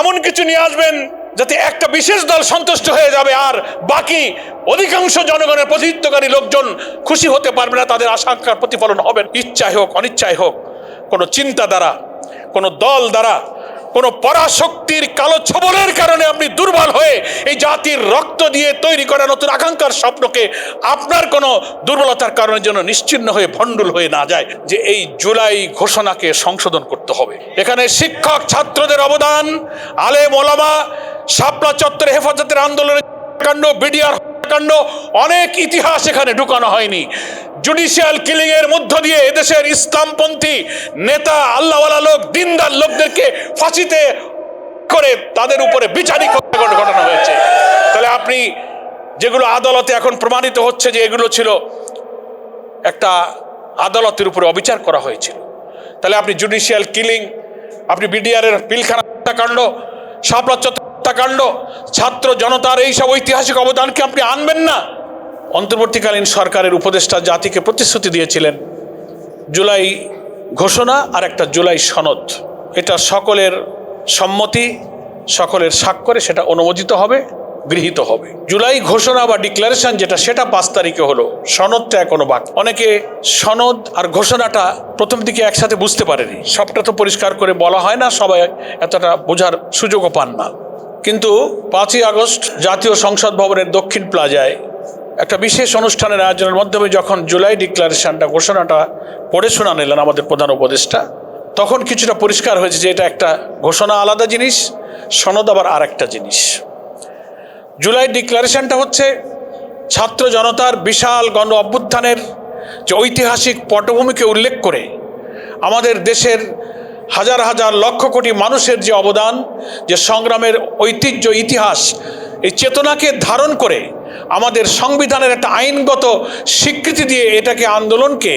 এমন কিছু নিয়ে আসবেন যাতে একটা বিশেষ দল সন্তুষ্ট হয়ে যাবে আর বাকি অধিকাংশ জনগণের প্রতিনিধিত্বকারী লোকজন খুশি হতে পারবে না, তাদের আশঙ্কার প্রতিফলন হবে ইচ্ছায় হোক, অনিচ্ছায় হোক, কোনো চিন্তা দ্বারা কোনো দল দ্বারা কোনো পরাশক্তির কালো ছবলের কারণে আপনি দুর্বল হয়ে এই জাতির রক্ত দিয়ে তৈরি করা নতুন আকাঙ্ক্ষার স্বপ্নকে আপনার কোনো দুর্বলতার কারণে যেন নিশ্চিন্ন হয়ে ভণ্ডুল হয়ে না যায়, যে এই জুলাই ঘোষণাকে সংশোধন করতে হবে। এখানে শিক্ষক ছাত্রদের অবদান আলে মোলামা শাপলা চত্বরে হেফাজতের আন্দোলনের কাণ্ড, বিডিআর হত্যাকাণ্ড অনেক ইতিহাস এখানে ঢুকানো হয়নি। জুডিশিয়াল কিলিং এর মধ্য দিয়ে এদেশের ইসলামপন্থী নেতা, আল্লাহওয়ালা লোক, দিনদার লোকদেরকে ফাঁসিতে করে তাদের উপরে বিচারিক হত্যাকাণ্ড ঘটানো হয়েছে। তাহলে আপনি যেগুলো আদালতে এখন প্রমাণিত হচ্ছে যে এগুলো ছিল একটা আদালতের উপরে অবিচার করা হয়েছিল। তাহলে আপনি জুডিশিয়াল কিলিং, আপনি বিডিআরের পিলখানা হত্যাকাণ্ড শাপলা হত্যাকাণ্ড, ছাত্র জনতার এইসব ঐতিহাসিক অবদানকে আপনি আনবেন না। অন্তর্বর্তীকালীন সরকারের উপদেষ্টা জাতিকে প্রতিশ্রুতি দিয়েছিলেন, জুলাই ঘোষণা আর একটা জুলাই সনদ। এটা সকলের সম্মতি, সকলের স্বাক্ষরে সেটা অনুমোদিত হবে, গৃহীত হবে। জুলাই ঘোষণা বা ডিক্লারেশন যেটা, সেটা পাঁচ তারিখে হলো। সনদটা এখনও বাকি। অনেকে সনদ আর ঘোষণাটা প্রথম দিকে একসাথে বুঝতে পারেনি। সবটা তো পরিষ্কার করে বলা হয় না, সবাই এতটা বোঝার সুযোগও পান না। কিন্তু পাঁচই আগস্ট জাতীয় সংসদ ভবনের দক্ষিণ প্লাজায় একটা বিশেষ অনুষ্ঠানের আয়োজনের মাধ্যমে যখন জুলাই ডিক্লারেশনটা ঘোষণাটা পড়ে শোনা নিলেন আমাদের প্রধান উপদেষ্টা, তখন কিছুটা পরিষ্কার হয়েছে যে এটা একটা ঘোষণা আলাদা জিনিস, সনদ আবার আর একটা জিনিস। জুলাই ডিক্লারেশনটা হচ্ছে ছাত্র জনতার বিশাল গণ অভ্যুত্থানের যে ঐতিহাসিক পটভূমিকে উল্লেখ করে আমাদের দেশের হাজার হাজার লক্ষ কোটি মানুষের যে অবদান, যে সংগ্রামের ঐতিহ্য, ইতিহাস, এই চেতনাকে ধারণ করে আমাদের সংবিধানের একটা আইনগত স্বীকৃতি দিয়ে এটাকে আন্দোলনকে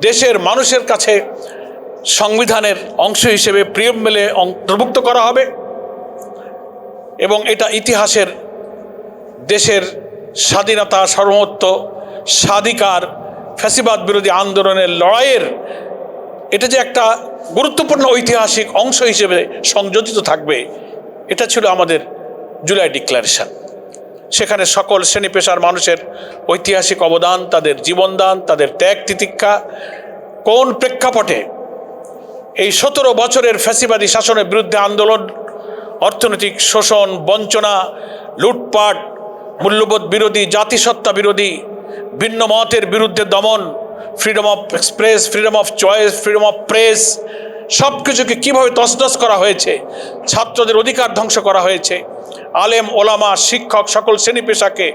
দেশের মানুষের কাছে সংবিধানের অংশ হিসেবে প্রিয় মেলে অন্তর্ভুক্ত করা হবে এবং এটা ইতিহাসের দেশের স্বাধীনতা, সার্বভৌমত্ব, স্বাধিকার, ফ্যাসিবাদ বিরোধী আন্দোলনের লড়াইয়ের, এটা যে একটা গুরুত্বপূর্ণ ঐতিহাসিক অংশ হিসেবে সংযোজিত থাকবে। এটা ছিল আমাদের জুলাই ডিক্লারেশন। সেখানে সকল শ্রেণি পেশার মানুষের ঐতিহাসিক অবদান, তাদের জীবনদান, তাদের ত্যাগ তিতিক্ষা, কোন প্রেক্ষাপটে এই সতেরো বছরের ফ্যাসিবাদী শাসনের বিরুদ্ধে আন্দোলন, অর্থনৈতিক শোষণ, বঞ্চনা, লুটপাট, মূল্যবোধ বিরোধী, জাতিসত্তা বিরোধী, ভিন্ন মতের বিরুদ্ধে দমন freedom of express freedom of choice freedom of press সব কিছুকে কীভাবে তসনস করা হয়েছে? ছাত্রদের অধিকার ধ্বংস করা হয়েছে। আলেম, ওলামা, শিক্ষক সকল শ্রেণি পেশাকে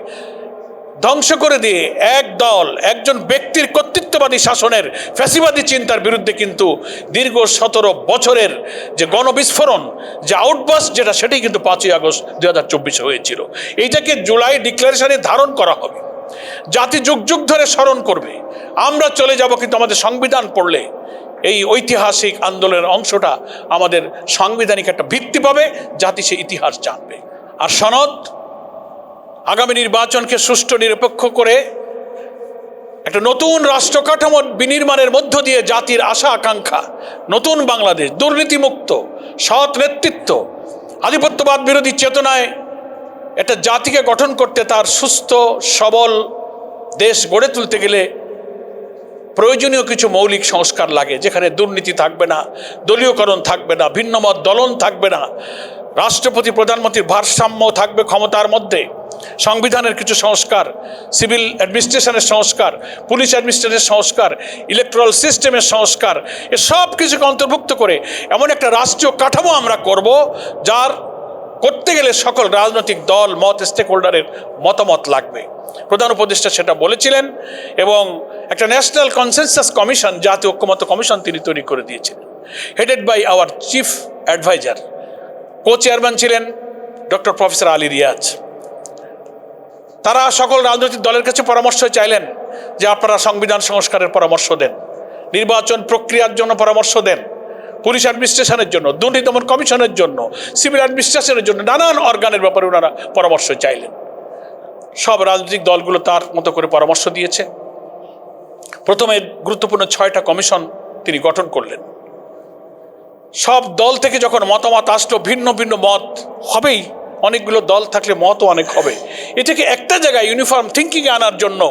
ধ্বংস করে দিয়ে এক দল, একজন ব্যক্তির কর্তৃত্ববাদী শাসনের ফ্যাসিবাদী চিন্তার বিরুদ্ধে কিন্তু দীর্ঘ সতেরো বছরের যে গণবিস্ফোরণ, যে আউটবাস্ট যেটা সেটাই কিন্তু পাঁচই আগস্ট দু হয়েছিল। এইটাকে জুলাই ডিক্লারেশনে ধারণ করা হবে। জাতি যুগ যুগ ধরে স্মরণ করবে। আমরা চলে যাব কিন্তু আমাদের সংবিধান পড়লে। এই ঐতিহাসিক আন্দোলনের অংশটা আমাদের সাংবিধানিক একটা ভিত্তি পাবে, জাতি সে ইতিহাস জানবে। আর সনদ আগামী নির্বাচনকে সুষ্ঠু নিরপেক্ষ করে একটা নতুন রাষ্ট্র কাঠামো বিনির্মাণের মধ্য দিয়ে জাতির আশা আকাঙ্ক্ষা, নতুন বাংলাদেশ দুর্নীতিমুক্ত, সৎ নেতৃত্ব, আধিপত্যবাদ বিরোধী চেতনায় একটা জাতিকে গঠন করতে তার সুস্থ, সবল দেশ গড়ে তুলতে গেলে প্রয়োজনীয় কিছু মৌলিক সংস্কার লাগে, যেখানে দুর্নীতি থাকবে না, দলীয়করণ থাকবে না, ভিন্নমত দলন থাকবে না, রাষ্ট্রপতি, প্রধানমন্ত্রীর ভারসাম্য থাকবে ক্ষমতার মধ্যে, সংবিধানের কিছু সংস্কার, সিভিল অ্যাডমিনিস্ট্রেশনের সংস্কার, পুলিশ অ্যাডমিনিস্ট্রেশনের সংস্কার ইলেকট্রাল সিস্টেমের সংস্কার, এ সব কিছুকে অন্তর্ভুক্ত করে এমন একটা রাষ্ট্রীয় কাঠামো আমরা করব, যার করতে গেলে সকল রাজনৈতিক দল, মত স্টেক হোল্ডারের মতামত লাগবে। প্রধান উপদেষ্টা সেটা বলেছিলেন এবং একটা ন্যাশনাল কনসেনসাস কমিশন জাতীয় ঐক্যমত কমিশন তিনি তৈরি করে দিয়েছিলেন headed by our chief adviser co chairman ছিলেন ডক্টর প্রফেসর আলী রিয়াজ। তারা সকল রাজনৈতিক দলের কাছে পরামর্শ চাইলেন যে আপনারা সংবিধান সংস্কারের পরামর্শ দেন, নির্বাচন প্রক্রিয়ার জন্য পরামর্শ দেন। পুলিশ অ্যাডমিনিস্ট্রেশনের জন্য, দুর্নীতি দমন কমিশনের জন্য, সিভিল অ্যাডমিনিস্ট্রেশনের জন্য নানান অর্গানের ব্যাপারে ওনারা পরামর্শ চাইলেন। সব রাজনৈতিক দলগুলো তার মতো করে পরামর্শ দিয়েছে। প্রথমে গুরুত্বপূর্ণ ছয়টা কমিশন তিনি গঠন করলেন। সব দল থেকে যখন মতামত আসলো, ভিন্ন ভিন্ন মত হবেই, অনেকগুলো দল থাকলে মতও অনেক হবে। এটাকে একটা জায়গায় ইউনিফর্ম থিঙ্কিংয়ে আনার জন্য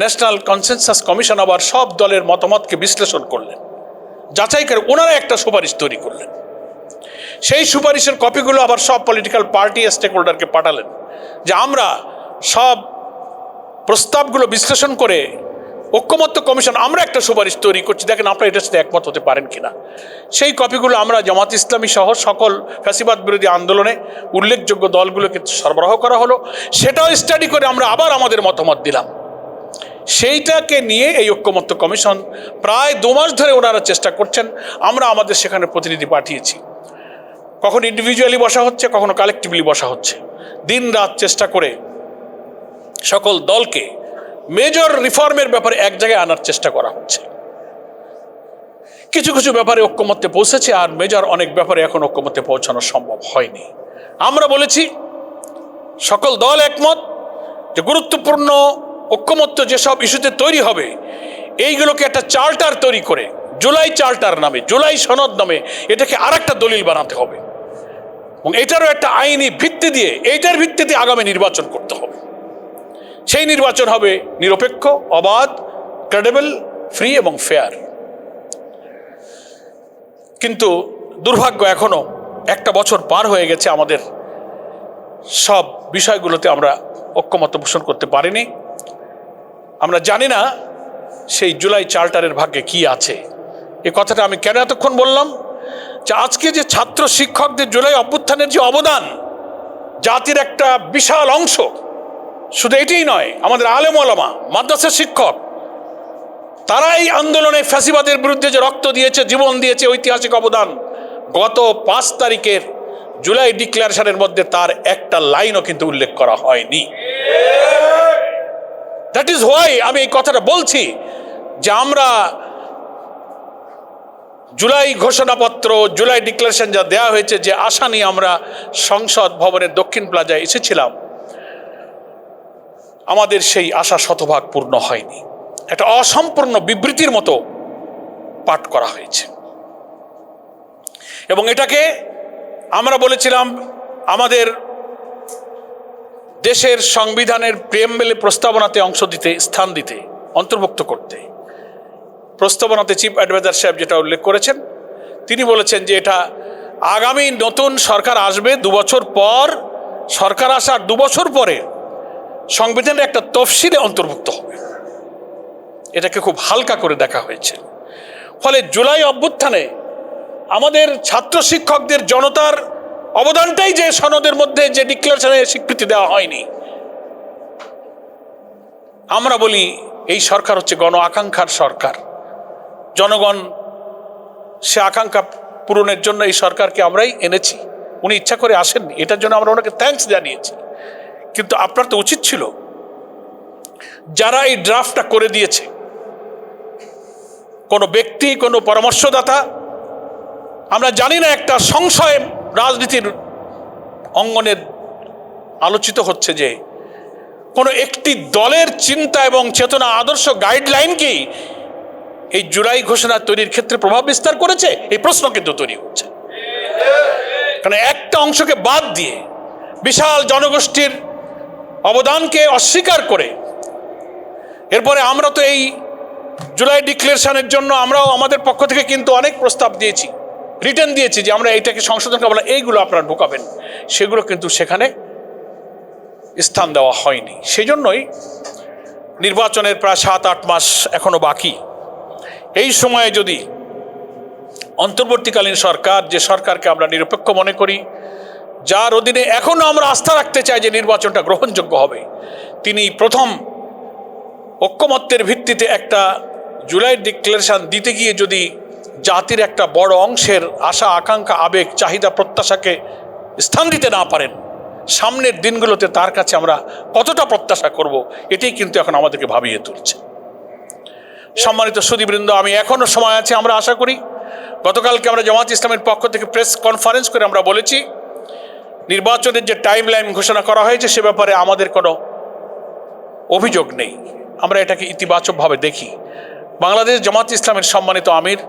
ন্যাশনাল কনসেনসাস কমিশন আবার সব দলের মতামতকে বিশ্লেষণ করলেন। যাচাই করে ওনারা একটা সুপারিশ তৈরি করলেন। সেই সুপারিশের কপিগুলো আবার সব পলিটিক্যাল পার্টি স্টেক হোল্ডারকে পাঠালেন যে আমরা সব প্রস্তাবগুলো বিশ্লেষণ করে ঐক্যমত্য কমিশন আমরা একটা সুপারিশ তৈরি করছি। দেখেন আপনারা এটার সাথে একমত হতে পারেন কিনা। সেই কপিগুলো আমরা জামাত ইসলামী সহ সকল ফ্যাসিবাদ বিরোধী আন্দোলনে উল্লেখযোগ্য দলগুলোকে সরবরাহ করা হলো। সেটাও স্টাডি করে আমরা আবার আমাদের মতামত দিলাম। সেইটাকে নিয়ে এই ঐক্যমত্য কমিশন প্রায় দু মাস ধরে ওনারা চেষ্টা করছেন। আমরা আমাদের সেখানে প্রতিনিধি পাঠিয়েছি। কখন ইন্ডিভিজুয়ালি বসা হচ্ছে, কখনো কালেকটিভলি বসা হচ্ছে। দিন রাত চেষ্টা করে সকল দলকে মেজর রিফর্মের ব্যাপারে এক জায়গায় আনার চেষ্টা করা হচ্ছে। কিছু কিছু ব্যাপারে ঐক্যমত্যে পৌঁছেছে আর মেজর অনেক ব্যাপারে এখন ঐক্যমত্যে পৌঁছানো সম্ভব হয়নি। আমরা বলেছি, সকল দল একমত যে গুরুত্বপূর্ণ ঐক্যমত্য যেসব ইস্যুতে তৈরি হবে, এইগুলোকে একটা চার্টার তৈরি করে, জুলাই চার্টার নামে, জুলাই সনদ নামে এটাকে আরেকটা দলিল বানাতে হবে। এবং এটারও একটা আইনি ভিত্তি দিয়ে, এইটার ভিত্তিতে আগামী নির্বাচন করতে হবে। সেই নির্বাচন হবে নিরপেক্ষ, অবাধ ক্রেডেবল ফ্রি এবং ফেয়ার কিন্তু দুর্ভাগ্য এখনও একটা বছর পার হয়ে গেছে আমাদের সব বিষয়গুলোতে আমরা ঐক্যমত পোষণ করতে পারিনি। আমরা জানি না সেই জুলাই চার্টারের ভাগ্যে কি আছে। এ কথাটা আমি কেন এতক্ষণ বললাম? যে আজকে যে ছাত্র শিক্ষকদের জুলাই অভ্যুত্থানের যে অবদান, জাতির একটা বিশাল অংশ, শুধু এটাই নয়, আমাদের আলেম ওলামা, মাদ্রাসা শিক্ষক তারা এই আন্দোলনে ফ্যাসিবাদের বিরুদ্ধে যে রক্ত দিয়েছে, জীবন দিয়েছে, ঐতিহাসিক অবদান, গত পাঁচ তারিখের জুলাই ডিক্লারেশনের মধ্যে তার একটা লাইনও কিন্তু উল্লেখ করা হয়নি। দ্যাট ইজ হোয়াই আমি এই কথাটা বলছি যে আমরা জুলাই ঘোষণাপত্র, জুলাই ডিক্লারেশন যা দেওয়া হয়েছে, যে আশা নিয়ে আমরা সংসদ ভবনের দক্ষিণ প্লাজায় এসেছিলাম, আমাদের সেই আশা শতভাগ পূর্ণ হয়নি। একটা অসম্পূর্ণ বিবৃতির মতো পাঠ করা হয়েছে। এবং এটাকে আমরা বলেছিলাম, আমাদের দেশের সংবিধানের প্রেমবেলে প্রস্তাবনাতে অংশ দিতে, স্থান দিতে, অন্তর্ভুক্ত করতে। প্রস্তাবনাতে চিফ অ্যাডভাইজার সাহেব যেটা উল্লেখ করেছেন, তিনি বলেছেন যে এটা আগামী নতুন সরকার আসবে দু বছর পর, সরকার আসার দু বছর পরে সংবিধানের একটা তফসিলে অন্তর্ভুক্ত হবে। এটাকে খুব হালকা করে দেখা হয়েছে। ফলে জুলাই অভ্যুত্থানে আমাদের ছাত্র শিক্ষকদের জনতার অবদানটাই যে সনদের মধ্যে যে ডিক্লারেশনে স্বীকৃতি দেওয়া হয়নি। আমরা বলি এই সরকার হচ্ছে গণ আকাঙ্ক্ষার সরকার। জনগণ, সে আকাঙ্ক্ষা পূরণের জন্য এই সরকারকে আমরাই এনেছি। উনি ইচ্ছা করে আসেননি। এটার জন্য আমরা ওনাকে থ্যাঙ্কস জানিয়েছি। কিন্তু আপনার তো উচিত ছিল। যারা এই ড্রাফটটা করে দিয়েছে, কোনো ব্যক্তি, কোনো পরামর্শদাতা, আমরা জানি না একটা সংশয় রাজনীতির অঙ্গনের আলোচিত হচ্ছে যে কোনো একটি দলের চিন্তা এবং চেতনা আদর্শ গাইডলাইন কি এই জুলাই ঘোষণা তৈরির ক্ষেত্রে প্রভাব বিস্তার করেছে? এই প্রশ্ন কিন্তু তৈরি হচ্ছে। কারণ একটা অংশকে বাদ দিয়ে বিশাল জনগোষ্ঠীর অবদানকে অস্বীকার করে এরপরে আমরা তো এই জুলাই ডিক্লারেশনের জন্য আমরাও আমাদের পক্ষ থেকে কিন্তু অনেক প্রস্তাব দিয়েছি। রিটার্ন দিয়েছি যে আমরা এইটাকে সংশোধন করব এইগুলো আপনারা ঢোকাবেন। সেগুলো কিন্তু সেখানে স্থান দেওয়া হয়নি। সেই জন্যই নির্বাচনের প্রায় সাত, আট মাস এখনও বাকি। এই সময়ে যদি অন্তর্বর্তীকালীন সরকার, যে সরকারকে আমরা নিরপেক্ষ মনে করি, যার অধীনে এখনও আমরা আস্থা রাখতে চাই যে নির্বাচনটা গ্রহণযোগ্য হবে, তিনি প্রথম ঐক্যমত্যের ভিত্তিতে একটা জুলাই ডিক্লারেশন দিতে গিয়ে যদি জাতির একটা বড় অংশের আশা, আকাঙ্ক্ষা, আবেগ, চাহিদা, প্রত্যাশাকে স্থান দিতে না পারেন। সামনের দিনগুলোতে তার কাছে আমরা কতটা প্রত্যাশা করব, এটাই কিন্তু এখন আমাদেরকে ভাবিয়ে তুলছে। সম্মানিত সুদীবৃন্দ আমি এখনও সময় আছে, আমরা আশা করি। গতকালকে আমরা জামাত ইসলামের পক্ষ থেকে প্রেস কনফারেন্স করে আমরা বলেছি, নির্বাচনের যে টাইম লাইন ঘোষণা করা হয়েছে, সে ব্যাপারে আমাদের কোনো অভিযোগ নেই। আমরা এটাকে ইতিবাচকভাবে দেখি। বাংলাদেশ জামাত ইসলামের সম্মানিত আমির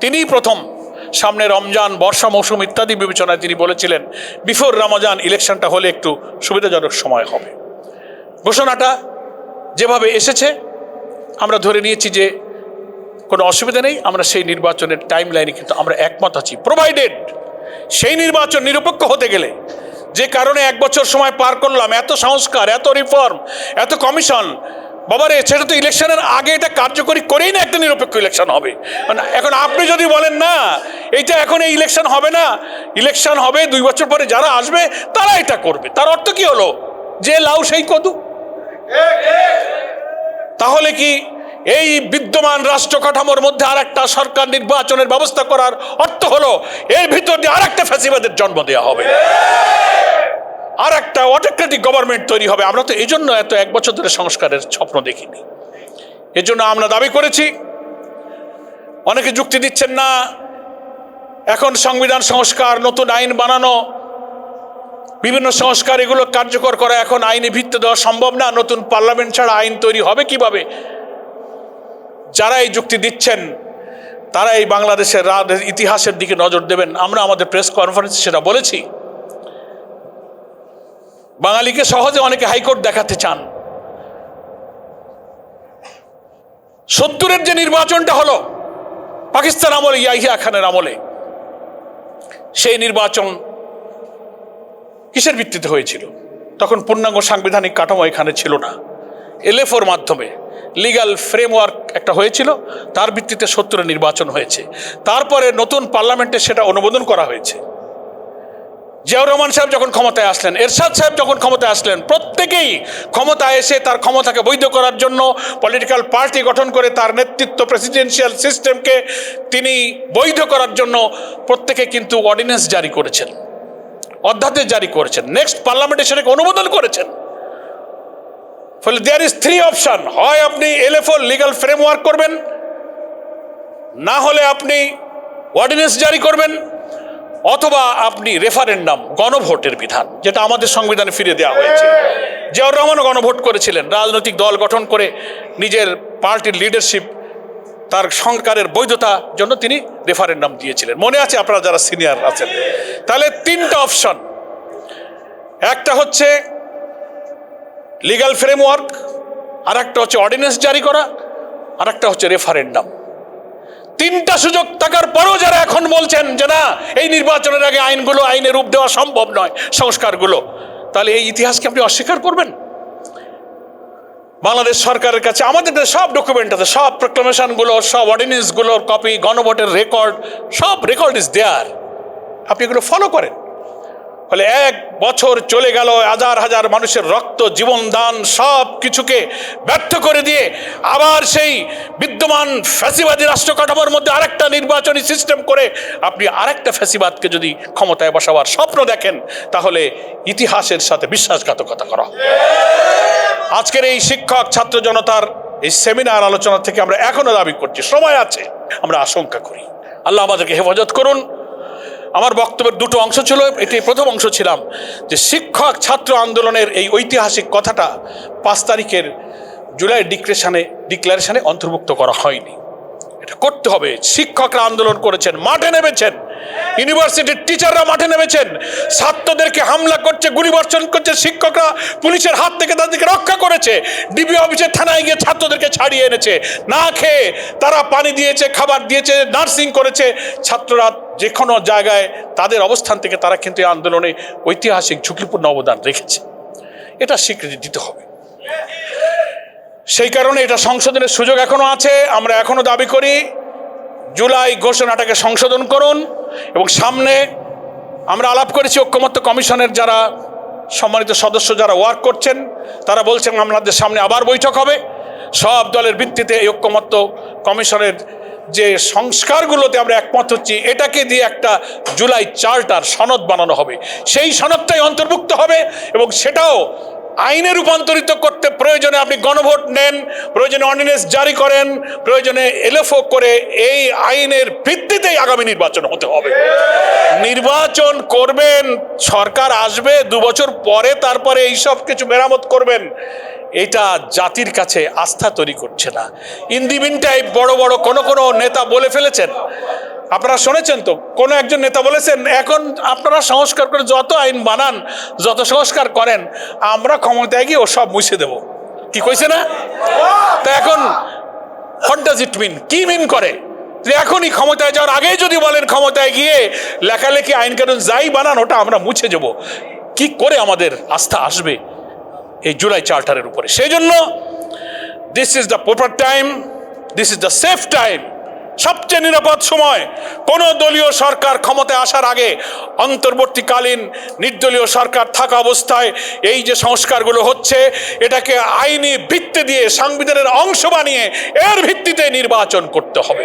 তিনিই প্রথম। সামনে রমজান, বর্ষা, মৌসুম ইত্যাদি বিবেচনায় তিনি বলেছিলেন, বিফোর রমজান ইলেকশনটা হলে একটু সুবিধাজনক সময় হবে। ঘোষণাটা যেভাবে এসেছে, আমরা ধরে নিয়েছি যে কোনো অসুবিধা নেই, আমরা সেই নির্বাচনের টাইম লাইনে কিন্তু আমরা একমত আছি। প্রোভাইডেড সেই নির্বাচন নিরপেক্ষ হতে গেলে, যে কারণে এক বছর সময় পার করলাম, এত সংস্কার, এত রিফর্ম এত কমিশন বাবারে, সেটা তো ইলেকশনের আগে এটা কার্যকরী করেই না একটা নিরপেক্ষ ইলেকশন হবে। মানে এখন আপনি যদি বলেন না, এইটা এখন এই ইলেকশন হবে না, ইলেকশন হবে দুই বছর পরে যারা আসবে, তারা এটা করবে। তার অর্থ কি হলো? যে লাউ সেই কদু। তাহলে কি এই বিদ্যমান রাষ্ট্র কাঠামোর মধ্যে আর একটা সরকার নির্বাচনের ব্যবস্থা করার অর্থ হলো, এর ভিতর দিয়ে আর একটা ফ্যাসিবাদের জন্ম দেওয়া হবে। আর একটা অটোক্রেটিক গভর্নমেন্ট তৈরি হবে। আমরা তো এই জন্য এত এক বছর ধরে সংস্কারের স্বপ্ন দেখিনি। এজন্য আমরা দাবি করেছি, অনেকে যুক্তি দিচ্ছেন না, এখন সংবিধান সংস্কার, নতুন আইন বানানো, বিভিন্ন সংস্কার এগুলো কার্যকর করা এখন আইনে ভিত্তি দেওয়া সম্ভব না, নতুন পার্লামেন্ট ছাড়া আইন তৈরি হবে কীভাবে? যারা এই যুক্তি দিচ্ছেন, তারা এই বাংলাদেশের ইতিহাসের দিকে নজর দেবেন। আমরা আমাদের প্রেস কনফারেন্সে সেটা বলেছি। বাঙালিকে সহজে অনেকে হাইকোর্ট দেখাতে চান। সত্তরের যে নির্বাচনটা হলো, পাকিস্তান আমলে, ইয়াহিয়া খানের আমলে, সেই নির্বাচন কিসের ভিত্তিতে হয়েছিল? তখন পূর্ণাঙ্গ সাংবিধানিক কাঠামো এখানে ছিল না। এলএফওর মাধ্যমে লিগ্যাল ফ্রেমওয়ার্ক একটা হয়েছিল, তার ভিত্তিতে সত্তরের নির্বাচন হয়েছে। তারপরে নতুন পার্লামেন্টে সেটা অনুমোদন করা হয়েছে। জিয়াউর রহমান সাহেব যখন ক্ষমতায় আসলেন, এরশাদ সাহেব যখন ক্ষমতায় আসলেন, প্রত্যেকেই ক্ষমতায় এসে তার ক্ষমতাকে বৈধ করার জন্য পলিটিক্যাল পার্টি গঠন করে তার নেতৃত্ব প্রেসিডেন্সিয়াল সিস্টেমকে তিনি বৈধ করার জন্য প্রত্যেকে কিন্তু অর্ডিন্যান্স জারি করেছেন, অধ্যাদেশ জারি করেছেন নেক্সট পার্লামেন্টে সেটাকে অনুমোদন করেছেন। ফলে দেয়ার ইজ থ্রি অপশন হয় আপনি এলএফও লিগাল ফ্রেমওয়ার্ক করবেন, না হলে আপনি অর্ডিন্যান্স জারি করবেন। অথবা আপনি রেফারেন্ডাম গণভোটের বিধান, যেটা আমাদের সংবিধানে ফিরে দেওয়া হয়েছে। জিয়াউর রহমানও গণভোট করেছিলেন। রাজনৈতিক দল গঠন করে নিজের পার্টির লিডারশিপ, তার সংকারের বৈধতা জন্য তিনি রেফারেন্ডাম দিয়েছিলেন। মনে আছে আপনারা যারা সিনিয়র আছেন? তাহলে তিনটা অপশন। একটা হচ্ছে লিগ্যাল ফ্রেমওয়ার্ক আর একটা হচ্ছে অর্ডিন্যান্স জারি করা আর একটা হচ্ছে রেফারেন্ডাম তিনটা সুযোগ থাকার পরও যারা এখন বলছেন যে না, এই নির্বাচনের আগে আইনগুলো, আইনে রূপ দেওয়া সম্ভব নয়, সংস্কারগুলো, তাহলে এই ইতিহাসকে আপনি অস্বীকার করবেন? বাংলাদেশ সরকারের কাছে, আমাদের সব ডকুমেন্ট আছে, সব প্রোক্লামেশনগুলো সব অর্ডিনেন্সগুলোর কপি গণভোটের রেকর্ড সব রেকর্ড ইজ দেয়ার আপনি এগুলো ফলো করেন। ফলে এক বছর চলে গেল, হাজার হাজার মানুষের রক্ত, জীবন দান, সব কিছুকে ব্যর্থ করে দিয়ে আবার সেই বিদ্যমান ফ্যাসিবাদী রাষ্ট্র কাঠামোর মধ্যে আরেকটা নির্বাচনী সিস্টেম করে আপনি আরেকটা ফ্যাসিবাদকে যদি ক্ষমতায় বসাবার স্বপ্ন দেখেন, তাহলে ইতিহাসের সাথে বিশ্বাসঘাতকতা করা। আজকের এই শিক্ষক, ছাত্র জনতার এই সেমিনার আলোচনা থেকে আমরা এখনও দাবি করছি, সময় আছে, আমরা আশঙ্কা করি। আল্লাহ আমাদেরকে হেফাজত করুন। আমার বক্তব্যের দুটো অংশ ছিল, এটি প্রথম অংশ ছিলাম, যে শিক্ষক ছাত্র আন্দোলনের এই ঐতিহাসিক কথাটা পাঁচ তারিখের জুলাই ডিক্রেশনে, ডিক্লারেশনে অন্তর্ভুক্ত করা হয়নি। এটা করতে হবে। শিক্ষকরা আন্দোলন করেছেন, মাঠে নেমেছেন। ইউনিভার্সিটির টিচাররা মাঠে নেমেছেন। ছাত্রদেরকে হামলা করছে, গুলিবর্ষণ করছে, শিক্ষকরা পুলিশের হাত থেকে তাদেরকে রক্ষা করেছে। ডিবি অফিসের থানায় গিয়ে ছাত্রদেরকে ছাড়িয়ে এনেছে। না খেয়ে তারা পানি দিয়েছে, খাবার দিয়েছে, নার্সিং করেছে। ছাত্ররা যে কোনো জায়গায় তাদের অবস্থান থেকে তারা কিন্তু এই আন্দোলনে ঐতিহাসিক ঝুঁকিপূর্ণ অবদান রেখেছে। এটা স্বীকৃতি দিতে হবে। সেই কারণে এটা সংশোধনের সুযোগ এখনও আছে। আমরা এখনও দাবি করি, জুলাই ঘোষণাটাকে সংশোধন করুন এবং সামনে আমরা আলাপ করেছি ঐক্যমত্য কমিশনের যারা সম্মানিত সদস্য যারা ওয়ার্ক করছেন, তারা বলছেন আমাদের সামনে আবার বৈঠক হবে। সব দলের ভিত্তিতে ঐক্যমত্য কমিশনের যে সংস্কারগুলোতে আমরা একমত হচ্ছি, এটাকে দিয়ে একটা জুলাই চার্টার, সনদ বানানো হবে। সেই সনদটাই অন্তর্ভুক্ত হবে এবং সেটাও আইনে রূপান্তরিত করতে প্রয়োজনে আপনি গণভোট নেন, প্রয়োজনে অর্ডিনেন্স জারি করেন, প্রয়োজনে এলএফও করে এই আইনের ভিত্তিতেই আগামী নির্বাচন হতে হবে। নির্বাচন করবেন, সরকার আসবে দু বছর পরে তারপরে এই সব কিছু মেরামত করবেন। এটা জাতির কাছে আস্থা তৈরি করছে না। ইন্দিবিনটাই বড় বড় কোনো কোনো নেতা বলে ফেলেছেন। আপনারা শুনেছেন তো, কোনো একজন নেতা বলেছেন, এখন আপনারা সংস্কার করে যত আইন বানান, যত সংস্কার করেন, আমরা ক্ষমতায় গিয়ে ও সব মুছে দেব। কি কইছে না? তা এখন হোয়াট ডাজ ইট মিন কি মিন করে? এখনই ক্ষমতায় যাওয়ার আগেই যদি বলেন ক্ষমতায় গিয়ে লেখালেখি, আইন কানুন যাই বানান, ওটা আমরা মুছে যাব কি করে আমাদের আস্থা আসবে? এই জুলাই চার্টারের উপরে। সেই জন্য this is the proper time this is the safe time সবচেয়ে নিরাপদ সময়। কোন দলীয় সরকার ক্ষমতায় আসার আগে অন্তর্বর্তীকালীন নির্দলীয় সরকার থাকা অবস্থায় এই যে সংস্কারগুলো হচ্ছে, এটাকে আইনি ভিত্তি দিয়ে সংবিধানের অংশ বানিয়ে এর ভিত্তিতে নির্বাচন করতে হবে।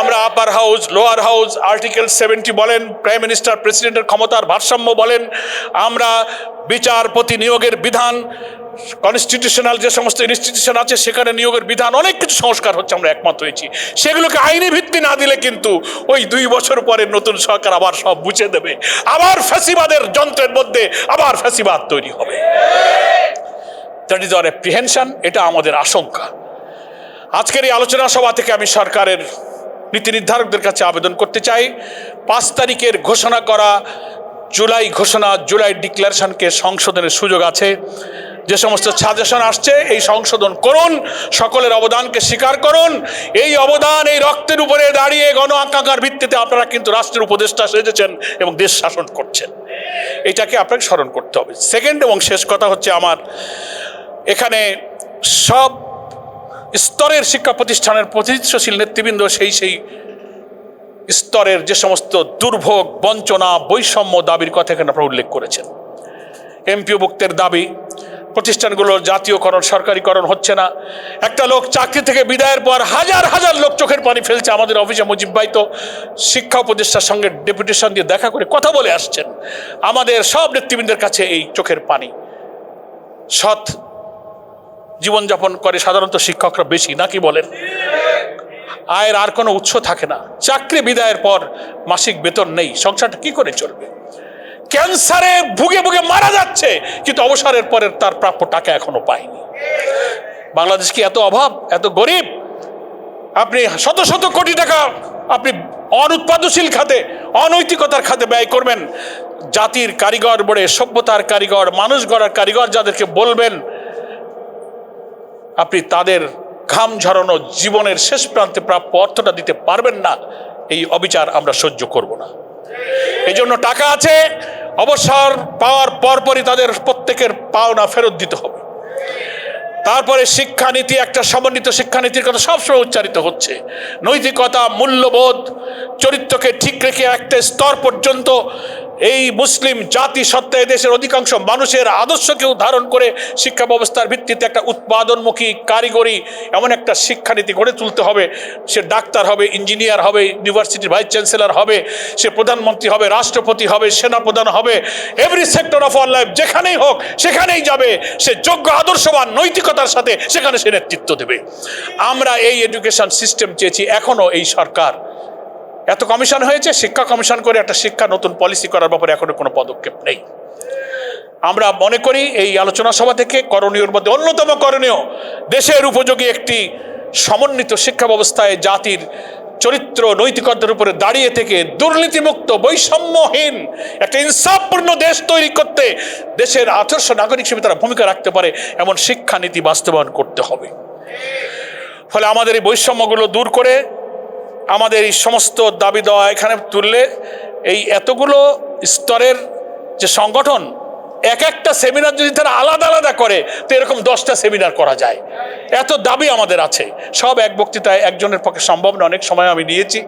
আমরা upper house lower house article seventy বলেন প্রাইম মিনিস্টার প্রেসিডেন্টের ক্ষমতার ভারসাম্য বলেন, আমরা বিচারপতি নিয়োগের বিধান কনস্টিটিউশনাল যে সমস্ত ইনস্টিটিউশন আছে, সেখানে নিয়োগের বিধান, অনেক কিছু সংস্কার হচ্ছে, আমরা একমত হয়েছি। সেগুলোকে আইনি ভিত্তি না দিলে কিন্তু ওই দুই বছর পরে নতুন সরকার আবার সব বুঝে দেবে। আবার ফ্যাসিবাদের যন্ত্রের মধ্যে আবার ফ্যাসিবাদ তৈরি হবে। দ্যাট ইজ আর এপ্রিহেনশন এটা আমাদের আশঙ্কা। আজকের এই আলোচনা সভা থেকে আমি সরকারের নীতি নির্ধারকদের কাছে আবেদন করতে চাই। পাঁচ তারিখের ঘোষণা করা জুলাই ঘোষণা, জুলাই ডিক্লারেশনকে সংশোধনের সুযোগ আছে। যে সমস্ত সাজেশন আসছে, এই সংশোধন করুন, সকলের অবদানকে স্বীকার করুন। এই অবদান, এই রক্তের উপরে দাঁড়িয়ে গণ আকাঙ্ক্ষার ভিত্তিতে আপনারা কিন্তু রাষ্ট্রের উপদেষ্টা সেজেছেন এবং দেশ শাসন করছেন। এটাকে আপনাকে স্মরণ করতে হবে। সেকেন্ড এবং শেষ কথা হচ্ছে আমার, এখানে সব স্তরের শিক্ষা প্রতিষ্ঠানের প্রতিষ্ঠাশীল নেতৃবৃন্দ সেই সেই স্তরের যে সমস্ত দুর্ভোগ, বঞ্চনা, বৈষম্য দাবির কথা এখানে আপনারা উল্লেখ করেছেন। এমপিওভুক্তের দাবি, প্রতিষ্ঠানগুলোর জাতীয়করণ, সরকারিকরণ হচ্ছে না। একটা লোক চাকরি থেকে বিদায়ের পর হাজার হাজার লোক চোখের পানি ফেলছে আমাদের অফিসে, মুজিব ভাই তো শিক্ষা উপদেষ্টার সঙ্গে ডেপুটেশন দিয়ে দেখা করে কথা বলে আসছেন। আমাদের সব নেতৃবৃন্দের কাছে এই চোখের পানি। সৎ জীবনযাপন করে সাধারণত শিক্ষকরা বেশি, নাকি বলেন? আয়ের আর কোনো উৎস থাকে না। চাকরি বিদায়ের পর মাসিক বেতন নেই। সংসারটা কি করে চলবে? ক্যান্সারে ভুগে ভুগে মারা যাচ্ছে, কিন্তু অবসরের পরের তার প্রাপ্য টাকা এখনও পায়নি। বাংলাদেশ কি এত অভাব, এত গরিব? আপনি শত শত কোটি টাকা আপনি অনুৎপাদনশীল খাতে, অনৈতিকতার খাতে ব্যয় করবেন। জাতির কারিগর বলে, সভ্যতার কারিগর, মানুষ গড়ার কারিগর যাদেরকে বলবেন, আপনি তাদের ঘাম ঝরানো জীবনের শেষ প্রান্তে প্রাপ্য অর্থটা দিতে পারবেন না, এই অবিচার আমরা সহ্য করব না। এই জন্য টাকা আছে, অবসর পাওয়ার পরপরই তাদের প্রত্যেকের পাওনা ফেরত দিতে হবে। তারপরে শিক্ষানীতি, একটা সমন্বিত শিক্ষানীতির কথা সবসময় উচ্চারিত হচ্ছে। নৈতিকতা, মূল্যবোধ, চরিত্রকে ঠিক রেখে একটা স্তর পর্যন্ত এই মুসলিম জাতি সত্ত্বে দেশের অধিকাংশ মানুষের আদর্শকেও ধারণ করে শিক্ষা ব্যবস্থার ভিত্তিতে একটা উৎপাদনমুখী কারিগরি এমন একটা শিক্ষানীতি গড়ে তুলতে হবে। সে ডাক্তার হবে, ইঞ্জিনিয়ার হবে, ইউনিভার্সিটির ভাইস চ্যান্সেলর হবে, সে প্রধানমন্ত্রী হবে, রাষ্ট্রপতি হবে, সেনাপ্রধান হবে every sector of our life যেখানেই হোক, সেখানেই যাবে। সে যোগ্য, আদর্শবান, নৈতিকতার সাথে সেখানে সে নেতৃত্ব দেবে। আমরা এই এডুকেশন সিস্টেম চেয়েছি, এখনও এই সরকার। এত কমিশন হয়েছে, শিক্ষা কমিশন করে একটা শিক্ষা নতুন পলিসি করার ব্যাপারে এখনও কোনো পদক্ষেপ নেই। আমরা মনে করি এই আলোচনা সভা থেকে করণীয়র মধ্যে অন্যতম করণীয় দেশের উপযোগী একটি সমন্বিত শিক্ষা ব্যবস্থায় জাতির চরিত্র, নৈতিকতার উপরে দাঁড়িয়ে থেকে দুর্নীতিমুক্ত, বৈষম্যহীন, একটা ইনসাফপূর্ণ দেশ তৈরি করতে দেশের আদর্শ নাগরিক হিসেবে তারা ভূমিকা রাখতে পারে, এমন শিক্ষানীতি বাস্তবায়ন করতে হবে। ফলে আমাদের এই বৈষম্যগুলো দূর করে আমাদের এই সমস্ত দাবি দেওয়া এখানে তুললে এই এতগুলো স্তরের যে সংগঠন, এক একটা সেমিনার যদি তারা আলাদা আলাদা করে, তো এরকম দশটা সেমিনার করা যায়। এত দাবি আমাদের আছে। সব এক বক্তৃতায় একজনের পক্ষে সম্ভব না অনেক সময় আমি নিয়েছি।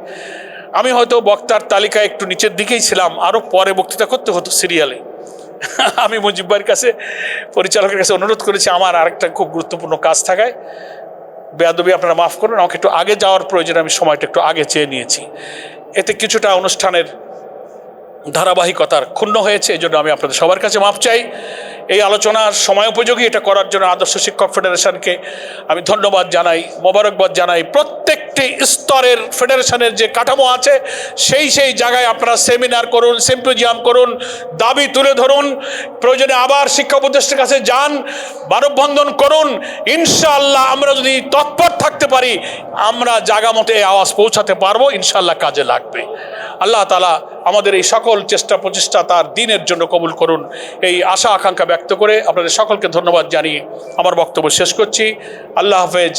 আমি হয়তো বক্তার তালিকায় একটু নিচের দিকেই ছিলাম। আরও পরে বক্তৃতা করতে হতো সিরিয়ালে আমি মুজিব্বার কাছে, পরিচালকের কাছে অনুরোধ করেছি। আমার আরেকটা খুব গুরুত্বপূর্ণ কাজ থাকায়। বেয়াদবি আপনারা মাফ করবেন আমাকে একটু আগে যাওয়ার প্রয়োজন আমি সময়টা একটু আগে চেয়ে নিয়েছি। এতে কিছুটা অনুষ্ঠানের ধারাবাহিকতার ক্ষুণ্ণ হয়েছে এই জন্য আমি আপনাদের সবার কাছে মাপ চাই। এই আলোচনার সময় উপযোগী, এটা করার জন্য আদর্শ শিক্ষক ফেডারেশনকে আমি ধন্যবাদ জানাই, মোবারকবাদ জানাই। একটি স্তরের ফেডারেশনের যে কাঠামো আছে, সেই সেই জায়গায় আপনারা সেমিনার করুন সিম্পোজিয়াম করুন, দাবি তুলে ধরুন, প্রয়োজনে আবার শিক্ষা উপদেষ্টার কাছে যান, মানববন্ধন করুন, ইনশাআল্লাহ আমরা যদি তৎপর থাকতে পারি, আমরা জায়গা মতো এই আওয়াজ পৌঁছাতে পারব, ইনশাআল্লাহ কাজে লাগবে। আল্লাহ তালা আমাদের এই সকল চেষ্টা প্রচেষ্টা তার দিনের জন্য কবুল করুন, এই আশা আকাঙ্ক্ষা ব্যক্ত করে আপনাদের সকলকে ধন্যবাদ জানিয়ে আমার বক্তব্য শেষ করছি। আল্লাহ হাফেজ।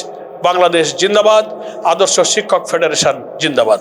বাংলাদেশ জিন্দাবাদ আদর্শ শিক্ষক ফেডারেশন জিন্দাবাদ।